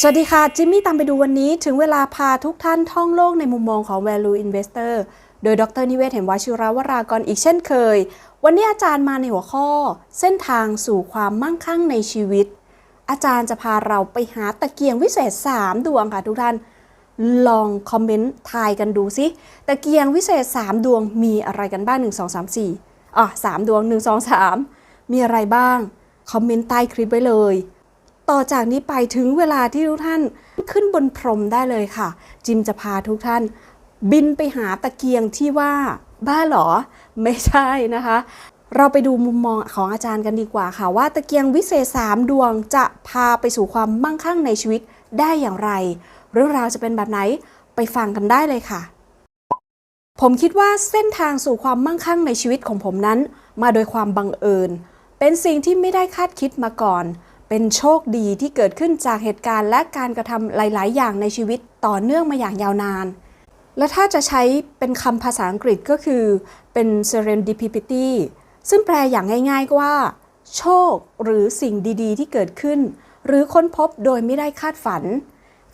สวัสดีค่ะ จิมมี่ตามไปดูวันนี้ถึงเวลาพาทุกท่านท่องโลกในมุมมองของ Value Investor โดยดรนิเวศเห็นวชิราวรากรอีกเช่นเคย วันนี้อาจารย์มาในหัวข้อ เส้นทางสู่ความมั่งคั่งในชีวิต อาจารย์จะพาเราไปหาตะเกียงวิเศษ 3 ดวงค่ะทุกท่าน ลองคอมเมนต์ทายกันดูสิตะเกียงวิเศษ 3 ดวงมีอะไรกันบ้าง 1 2 3 4อะ3ดวง 1 2 3 มีอะไรบ้างคอมเมนต์ใต้คลิปไว้เลย ต่อจากนี้ไปถึงเวลาที่ทุกท่านขึ้นบนพรมได้เลยค่ะ จิมจะพาทุกท่าน บินไปหาตะเกียงที่ว่าบ้าเหรอ ไม่ใช่นะคะ เราไปดูมุมมองของอาจารย์กันดีกว่าค่ะ ว่าตะเกียงวิเศษสามดวงจะพาไปสู่ความมั่งคั่งในชีวิตได้อย่างไร เรื่องราวจะเป็นแบบไหนไปฟังกันได้เลยค่ะ ผมคิดว่าเส้นทางสู่ความมั่งคั่งในชีวิตของผมนั้น มาโดยความบังเอิญ เป็นสิ่งที่ไม่ได้คาดคิดมาก่อน เป็นโชคดีที่เกิดขึ้นจากเหตุการณ์และการกระทำหลาย ๆ อย่างในชีวิตต่อเนื่องมาอย่างยาวนาน และถ้าจะใช้เป็นคำภาษาอังกฤษก็คือเป็น serendipity ซึ่งแปลอย่างง่าย ๆ ว่า โชคหรือสิ่งดี ๆ ที่เกิดขึ้น หรือค้นพบโดยไม่ได้คาดฝัน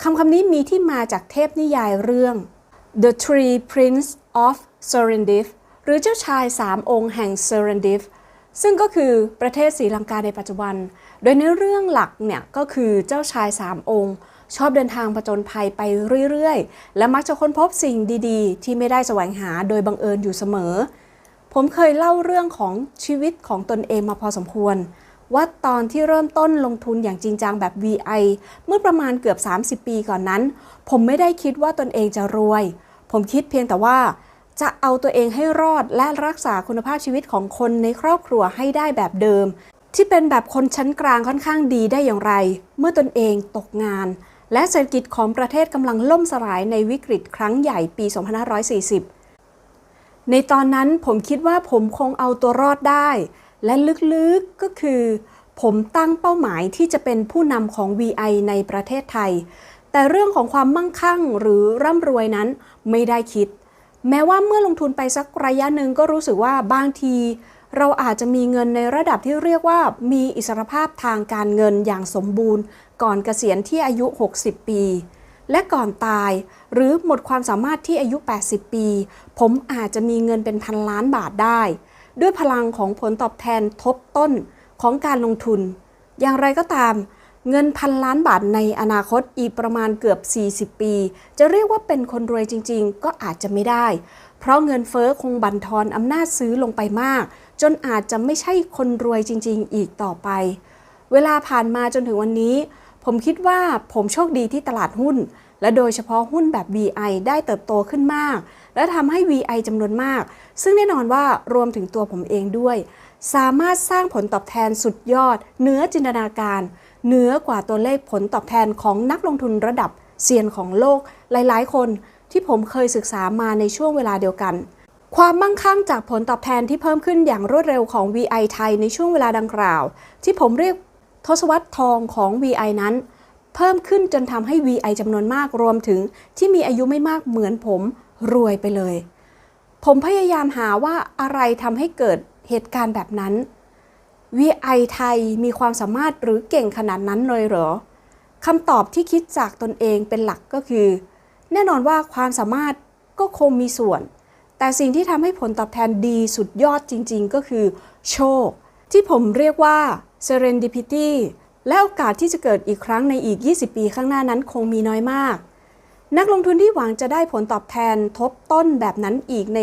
คำคำนี้มีที่มาจากเทพนิยายเรื่อง The Three Prince of Serendip หรือเจ้าชายสามองค์แห่ง Serendip ซึ่งก็คือประเทศศรีลังกาในปัจจุบัน โดยในเรื่องหลักเนี่ยก็คือเจ้าชายสามองค์ ชอบเดินทางผจญภัยไปเรื่อยๆ และมักจะค้นพบสิ่งดีๆ ที่ไม่ได้แสวงหาโดยบังเอิญอยู่เสมอ ผมเคยเล่าเรื่องของชีวิตของตนเองมาพอสมควร ว่าตอนที่เริ่มต้นลงทุนอย่างจริงจังแบบ VI เมื่อประมาณเกือบ 30 ปีก่อนนั้น ผมไม่ได้คิดว่าตนเองจะรวย ผมคิดเพียงแต่ว่า จะเอาตัวเองให้รอดและรักษาคุณภาพชีวิตของคนในครอบครัวให้ได้แบบเดิม ที่เป็นแบบคนชั้นกลางค่อนข้างดีได้อย่างไร เมื่อตนเองตกงาน และเศรษฐกิจของประเทศกำลังล่มสลายในวิกฤตครั้งใหญ่ปี 2540 ในตอนนั้นผมคิดว่าผมคงเอาตัวรอดได้ และลึกๆก็คือ ผมตั้งเป้าหมายที่จะเป็นผู้นำของ VI ในประเทศไทย แต่เรื่องของความมั่งคั่งหรือร่ำรวยนั้นไม่ได้คิด แม้ว่าเมื่อลงทุนไปสักระยะหนึ่งก็รู้สึกว่าบางที เราอาจจะมีเงินในระดับที่เรียกว่ามีอิสรภาพทางการเงินอย่างสมบูรณ์ ก่อนเกษียณที่อายุ 60 ปี และก่อนตาย หรือหมดความสามารถที่อายุ 80 ปี ผมอาจจะมีเงินเป็นพันล้านบาทได้ ด้วยพลังของผลตอบแทนทบต้นของการลงทุน อย่างไรก็ตาม เงินพันล้านบาทในอนาคตอีกประมาณเกือบ 40 ปี จะเรียกว่าเป็นคนรวยจริง ๆ ก็อาจจะไม่ได้ เพราะเงินเฟอ้อคงบั่นทอนอำนาจซื้อลงไปมาก จนอาจจะไม่ใช่คนรวยจริง ๆ อีกต่อไป เวลาผ่านมาจนถึงวันนี้ ผมคิดว่าผมโชคดีที่ตลาดหุ้น และโดยเฉพาะหุ้นแบบ VI ได้เติบโตขึ้นมาก และทำให้ VI จำนวนมาก ซึ่งแน่นอนว่ารวมถึงตัวผมเองด้วย สามารถสร้างผลตอบแทนสุดยอดเหนือจินตนาการ เหนือกว่าตัวเลขผลตอบแทนของนักลงทุนระดับเซียนของโลกหลายๆ คนที่ผมเคยศึกษามาในช่วงเวลาเดียวกัน ความมั่งคั่งจากผลตอบแทนที่เพิ่มขึ้นอย่างรวดเร็วของ VI ไทยในช่วงเวลาดังกล่าว ที่ผมเรียกทศวรรษทองของ VI นั้น เพิ่มขึ้นจนทำให้ VI จำนวนมากรวมถึง ที่มีอายุไม่มากเหมือนผมรวยไปเลย ผมพยายามหาว่าอะไรทำให้เกิดเหตุการณ์แบบนั้น VI ไทยมีความสามารถหรือเก่งขนาดนั้นเลยเหรอคำตอบที่คิดจากตนเองเป็นหลักก็คือ แน่นอนว่าความสามารถก็คงมีส่วน แต่สิ่งที่ทำให้ผลตอบแทนดีสุดยอดจริง ๆ ก็คือ โชค ที่ผมเรียกว่า serendipity และโอกาสที่จะเกิดอีกครั้งในอีก 20 ปีข้างหน้านั้นคงมีน้อยมาก นักลงทุนที่หวังจะได้ผลตอบแทนทบต้นแบบนั้นอีกใน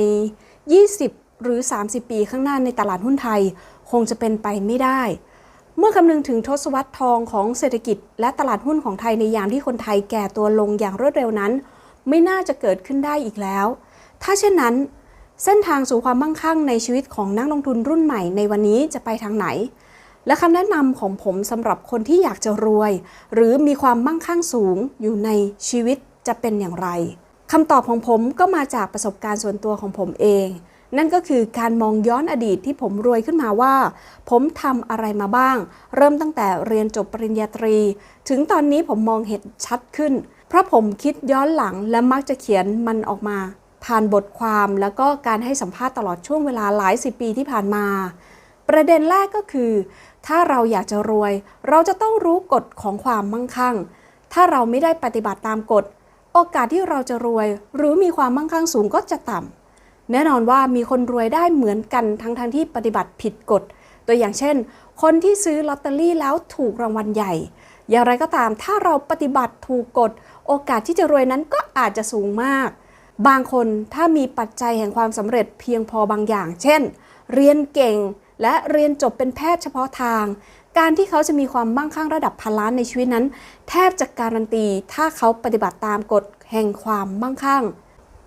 20 หรือ 30 ปีข้างหน้าในตลาดหุ้นไทย คงจะเป็นไปไม่ได้ เมื่อคำนึงถึงทศวรรษทองของเศรษฐกิจ และตลาดหุ้นของไทยในยามที่คนไทยแก่ตัวลงอย่างรวดเร็วนั้น ไม่น่าจะเกิดขึ้นได้อีกแล้ว ถ้าเช่นนั้น เส้นทางสู่ความมั่งคั่งในชีวิตของนักลงทุนรุ่นใหม่ในวันนี้จะไปทางไหน และคำแนะนำของผมสำหรับคนที่อยากจะรวย หรือมีความมั่งคั่งสูงอยู่ในชีวิตจะเป็นอย่างไรคำตอบของผมก็มาจากประสบการณ์ส่วนตัวของผมเอง นั่นก็คือการมองย้อนอดีตที่ผมรวยขึ้นมาว่า ผมทำอะไรมาบ้าง เริ่มตั้งแต่เรียนจบปริญญาตรี ถึงตอนนี้ผมมองเห็นชัดขึ้น เพราะผมคิดย้อนหลังและมักจะเขียนมันออกมา ผ่านบทความแล้วก็การให้สัมภาษณ์ตลอดช่วงเวลาหลายสิบปีที่ผ่านมา ประเด็นแรกก็คือ ถ้าเราอยากจะรวย เราจะต้องรู้กฎของความมั่งคั่ง ถ้าเราไม่ได้ปฏิบัติตามกฎ โอกาสที่เราจะรวย หรือมีความมั่งคั่งสูงก็จะต่ำ แน่นอนว่ามีคนรวยได้เหมือนกันทั้งทที่ปฏิบัติผิดกฎ ตัวอย่างเช่น คนที่ซื้อลอตเตอรี่แล้วถูกรางวัลใหญ่ อย่างไรก็ตามถ้าเราปฏิบัติถูกกฎ โอกาสที่จะรวยนั้นก็อาจจะสูงมาก บางคนถ้ามีปัจจัยแห่งความสำเร็จเพียงพอบางอย่าง เช่น เรียนเก่งและเรียนจบเป็นแพทย์เฉพาะทาง การที่เขาจะมีความมั่งคั่งระดับพันล้านในชีวิตนั้น แทบจะการันตี ถ้าเขาปฏิบัติตามกฎแห่งความมั่งคั่ง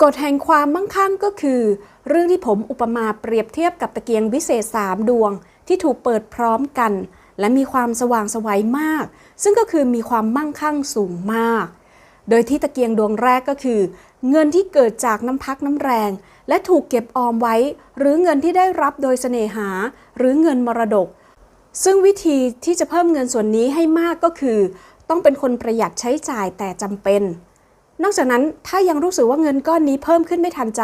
กฎแห่งความมั่งคั่งก็คือ เรื่องที่ผมอุปมาเปรียบเทียบกับตะเกียงวิเศษ3ดวงที่ถูกเปิดพร้อมกัน และมีความสว่างสวัยมาก ซึ่งก็คือมีความมั่งคั่งสูงมาก โดยที่ตะเกียงดวงแรกก็คือ เงินที่เกิดจากน้ำพักน้ำแรง และถูกเก็บออมไว้ หรือเงินที่ได้รับโดยเสน่หา หรือเงินมรดก ซึ่งวิธีที่จะเพิ่มเงินส่วนนี้ให้มากก็คือ ต้องเป็นคนประหยัดใช้จ่ายแต่จำเป็น นอกจากนั้นถ้ายังรู้สึกว่าเงินก้อนนี้เพิ่มขึ้นไม่ทันใจ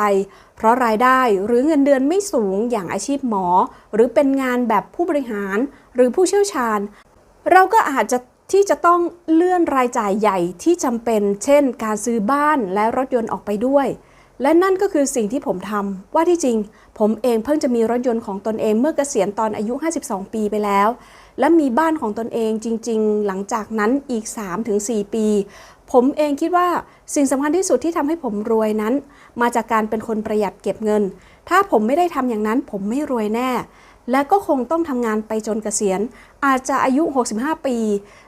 เพราะรายได้หรือเงินเดือนไม่สูงอย่างอาชีพหมอ หรือเป็นงานแบบผู้บริหาร หรือผู้เชี่ยวชาญ เราก็อาจจะที่จะต้องเลื่อนรายจ่ายใหญ่ที่จำเป็น เช่น การซื้อบ้านและรถยนต์ออกไปด้วย และนั่นก็คือสิ่งที่ผมทำว่าที่จริง ผมเองเพิ่งจะมีรถยนต์ของตนเองเมื่อเกษียณตอนอายุ 52 ปีไปแล้ว และมีบ้านของตนเองจริง ๆ หลังจากนั้นอีก 3-4 ปี ผมเองคิดว่าสิ่งสำคัญที่สุดที่ทำให้ผมรวยนั้น มาจากการเป็นคนประหยัดเก็บเงิน ถ้าผมไม่ได้ทำอย่างนั้น ผมไม่รวยแน่ และก็คงต้องทำงานไปจนเกษียณ อาจจะอายุ 65 ปี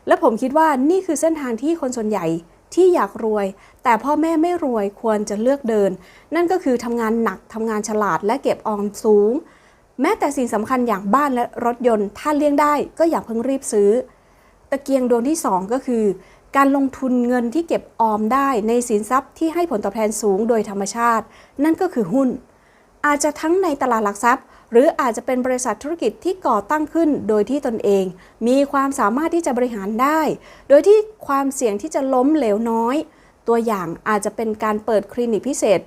และผมคิดว่านี่คือเส้นทางที่คนส่วนใหญ่ที่อยากรวย แต่พ่อแม่ไม่รวยควรจะเลือกเดิน นั่นก็คือทำงานหนักทำงานฉลาดและเก็บออมสูง แม้แต่สิ่งสำคัญอย่างบ้านและรถยนต์ ถ้าเลี่ยงได้ก็อย่าเพิ่งรีบซื้อ ตะเกียงดวงที่ 2 ก็คือ การลงทุนเงินที่เก็บออมได้ในสินทรัพย์ที่ให้ผลตอบแทนสูงโดยธรรมชาติ นั่นก็คือหุ้น อาจจะทั้งในตลาดหลักทรัพย์ หรืออาจจะเป็นบริษัทธุรกิจที่ก่อตั้งขึ้นโดยที่ตนเอง มีความสามารถที่จะบริหารได้ โดยที่ความเสี่ยงที่จะล้มเหลวน้อย ตัวอย่างอาจจะเป็นการเปิดคลินิกพิเศษ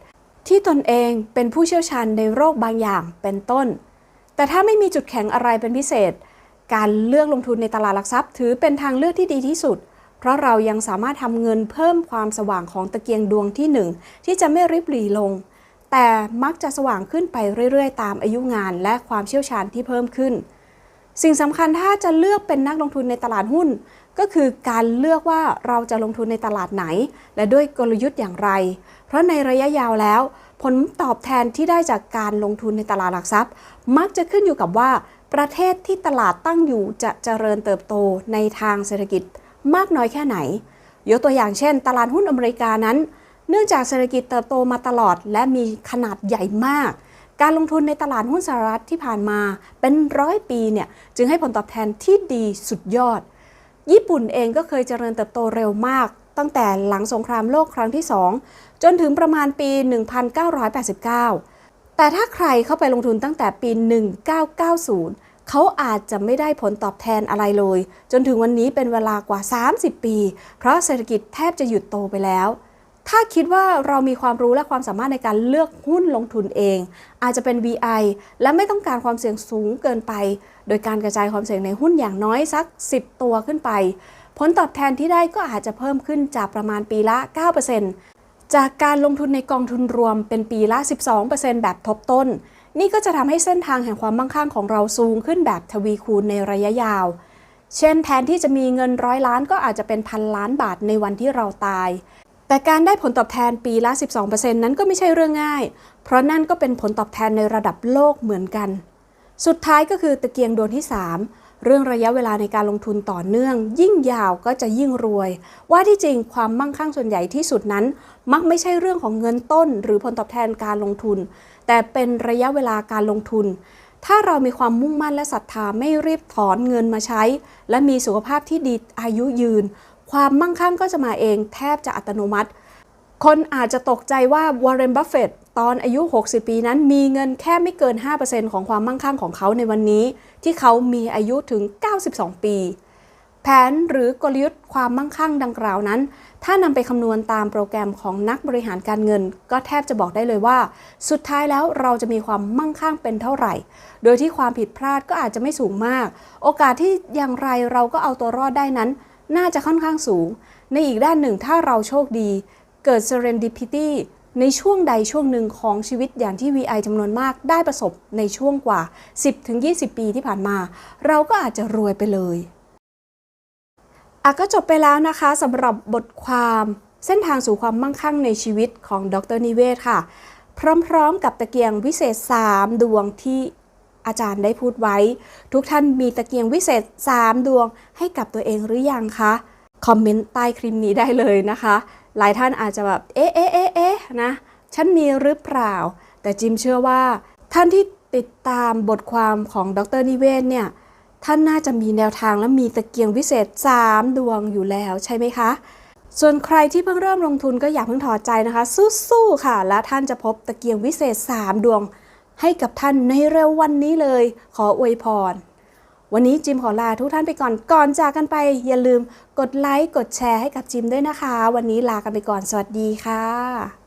ที่ตนเองเป็นผู้เชี่ยวชาญในโรคบางอย่างเป็นต้น แต่ถ้าไม่มีจุดแข็งอะไรเป็นพิเศษ การเลือกลงทุนในตลาดหลักทรัพย์ ถือเป็นทางเลือกที่ดีที่สุดเพราะเรายังสามารถทำเงินเพิ่มความสว่างของตะเกียงดวงที่หนึ่งที่จะไม่ริบหรี่ลง แต่มักจะสว่างขึ้นไปเรื่อย ๆ ตามอายุงานและความเชี่ยวชาญที่เพิ่มขึ้น สิ่งสำคัญถ้าจะเลือกเป็นนักลงทุนในตลาดหุ้น ก็คือการเลือกว่าเราจะลงทุนในตลาดไหน และด้วยกลยุทธ์อย่างไร เพราะในระยะยาวแล้ว ผลตอบแทนที่ได้จากการลงทุนในตลาดหลักทรัพย์ มักจะขึ้นอยู่กับว่าประเทศที่ตลาดตั้งอยู่จะเจริญเติบโตในทางเศรษฐกิจ มากน้อยแค่ไหน ยกตัวอย่างเช่น ตลาดหุ้นอเมริกานั้น เนื่องจากเศรษฐกิจเติบโตมาตลอด และมีขนาดใหญ่มาก การลงทุนในตลาดหุ้นสหรัฐที่ผ่านมาเป็นร้อยปีเนี่ยจึงให้ผลตอบแทนที่ดีสุดยอด ญี่ปุ่นเองก็เคยเจริญเติบโตเร็วมาก ตั้งแต่หลังสงครามโลกครั้งที่ 2 จนถึงประมาณปี 1989แต่ถ้าใครเข้าไปลงทุนตั้งแต่ปี 1990 เขาอาจจะไม่ได้ผลตอบแทนอะไรเลย จนถึงวันนี้เป็นเวลากว่า 30 ปี เพราะเศรษฐกิจแทบจะหยุดโตไปแล้ว ถ้าคิดว่าเรามีความรู้และความสามารถในการเลือกหุ้นลงทุนเอง อาจจะเป็น VI และไม่ต้องการความเสี่ยงสูงเกินไป โดยการกระจายความเสี่ยงในหุ้นอย่างน้อยสัก 10 ตัวขึ้นไป ผลตอบแทนที่ได้ก็อาจจะเพิ่มขึ้นจากประมาณปีละ 9%จากการลงทุนในกองทุนรวมเป็นปีละ 12%แบบทบต้น นี่ก็จะทำให้เส้นทางแห่งความมั่งคั่งของเราสูงขึ้นแบบทวีคูณในระยะยาว เช่นแทนที่จะมีเงินร้อยล้านก็อาจจะเป็นพันล้านบาทในวันที่เราตาย แต่การได้ผลตอบแทนปีละ 12%นั้นก็ไม่ใช่เรื่องง่าย เพราะนั่นก็เป็นผลตอบแทนในระดับโลกเหมือนกัน สุดท้ายก็คือตะเกียงดวงที่ 3เรื่องระยะเวลาในการลงทุนต่อเนื่อง ยิ่งยาวก็จะยิ่งรวย ว่าที่จริงความมั่งคั่งส่วนใหญ่ที่สุดนั้น มักไม่ใช่เรื่องของเงินต้น หรือผลตอบแทนการลงทุน แต่เป็นระยะเวลาการลงทุน ถ้าเรามีความมุ่งมั่นและศรัทธาไม่รีบถอนเงินมาใช้ และมีสุขภาพที่ดีอายุยืน ความมั่งคั่งก็จะมาเองแทบจะอัตโนมัติ คนอาจจะตกใจว่าวอร์เรน บัฟเฟตตอนอายุ 60 ปีนั้นมีเงินแค่ไม่เกิน 5%ของความมั่งคั่งของเขาในวันนี้ ที่เขามีอายุถึง 92 ปี แผนหรือกลยุทธ์ความมั่งคั่งดังกล่าวนั้น ถ้านำไปคำนวณตามโปรแกรมของนักบริหารการเงิน ก็แทบจะบอกได้เลยว่า สุดท้ายแล้วเราจะมีความมั่งคั่งเป็นเท่าไหร่ โดยที่ความผิดพลาดก็อาจจะไม่สูงมาก โอกาสที่อย่างไรเราก็เอาตัวรอดได้นั้น น่าจะค่อนข้างสูง ในอีกด้านหนึ่งถ้าเราโชคดี เกิด serendipity ในช่วงใดช่วงหนึ่งของชีวิตอย่างที่ VI จำนวนมากได้ประสบในช่วงกว่า 10-20 ปีที่ผ่านมา เราก็อาจจะรวยไปเลย อะก็จบไปแล้วนะคะสำหรับบทความเส้นทางสู่ความมั่งคั่งในชีวิตของดรนิเวศค่ะ พร้อมๆ กับตะเกียงวิเศษ 3 ดวงที่อาจารย์ได้พูดไว้ ทุกท่านมีตะเกียงวิเศษ 3 ดวงให้กับตัวเองหรือยังคะ คอมเมนต์ใต้คลิปนี้ได้เลยนะคะ หลายท่านอาจจะแบบ เอ๊ะเอ๊ะเอ๊ะเอ๊ะนะ ฉันมีหรือเปล่า แต่จิมเชื่อว่า ท่านที่ติดตามบทความของดรนิเวศเนี่ย ท่านน่าจะมีแนวทางและมีตะเกียงวิเศษ 3 ดวงอยู่แล้วใช่ไหมคะ ส่วนใครที่เพิ่งเริ่มลงทุนก็อย่าเพิ่งถอดใจนะคะ สู้ๆค่ะ และท่านจะพบตะเกียงวิเศษ 3 ดวง ให้กับท่านในเร็ววันนี้เลย ขออวยพร วันนี้จิมขอลาทุกท่านไปก่อนก่อนจากกันไป อย่าลืมกดไลค์กดแชร์ให้กับจิมด้วยนะคะ วันนี้ลากันไปก่อนสวัสดีค่ะ